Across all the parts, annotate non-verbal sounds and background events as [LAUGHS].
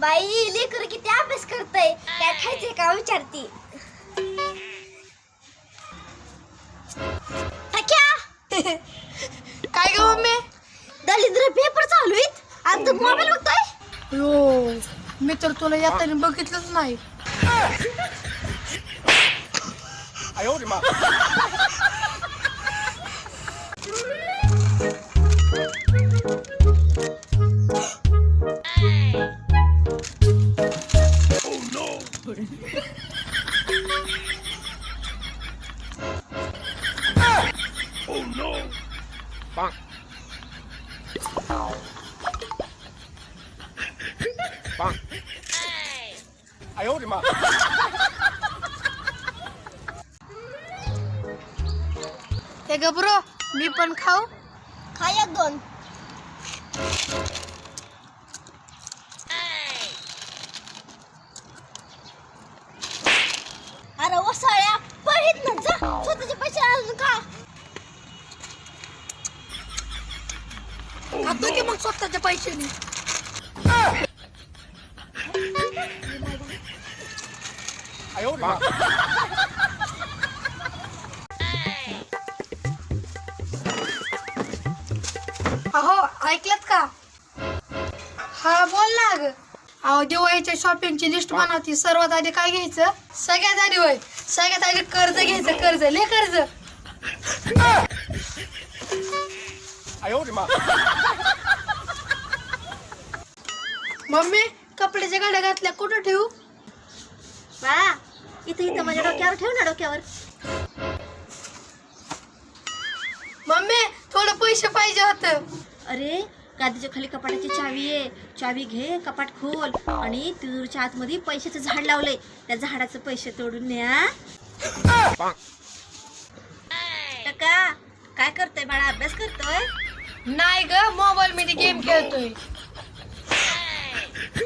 बाई लेकर किती अभ्यास करतय. काय? खायचंय का विचारती. काय ग मम्मी? दलिंद्र पेपर चालू आहेत. आणि तू मोबाईल बघतोय? यो मी तर तुला येताना बघितलंच नाही. [LAUGHS] no! Bang! Bang! Hey! I hold him up! Bro, mi pan khao? Don. खातो की मग स्वतःच्या पैशाने 哎呦我的妈！ अहो ऐकलत का हा बोल ना ग अहो दिवाळीच्या शॉपिंगची लिस्ट बनवती सर्वात आधी काय घ्यायचं सगळ्यात आधी होय सगळ्यात आधी कर्ज घ्यायचं कर्ज ले कर्ज 哎呦我的妈！ मम्मी कपड्याच्या गाड्या घातल्या. कुठं ठेवू? बाळा इथं इथं माझ्या डोक्यावर ठेव ना डोक्यावर. मम्मी थोडं पैसे पाहिजे होतं. अरे गादीच्या खाली कपाटाची चावी आहे. चावी घे कपाट खोल. आणि तिजोरीच्या आतमध्ये पैशाचं झाड लावलंय. त्या झाडाचं पैसे तोडून न्या. काय करतोय बाळा? अभ्यास करतोय? नाही ग मोबाईल मध्ये गेम खेळतोय.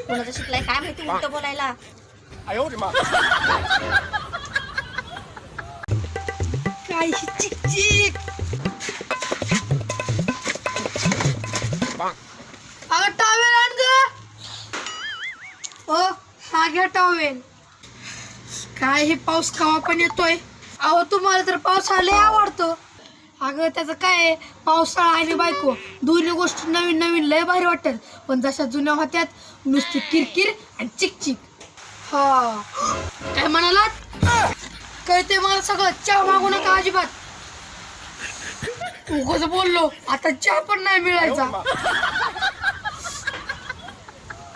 कोणाचं शिकलाय काय माहिती उलट बोलायला? काय चिकचिक? अगं टॉवेल आण हा घ्या टॉवेल काय हे पाऊस कवा पण येतोय. अहो तुम्हाला तर पाऊस हा लय आवडतो. अगं त्याचं काय पावसाळा आणि बायको. दोन्ही गोष्टी नवीन नवीन लय भारी वाटतात. पण जशा जुन्या होत्यात नुसती किरकिर आणि चिकचिक. हा. काय म्हणालात? कळते मला सगळं. चहा मागू नका अजिबात. उगाच बोललो आता चहा पण नाही मिळायचा.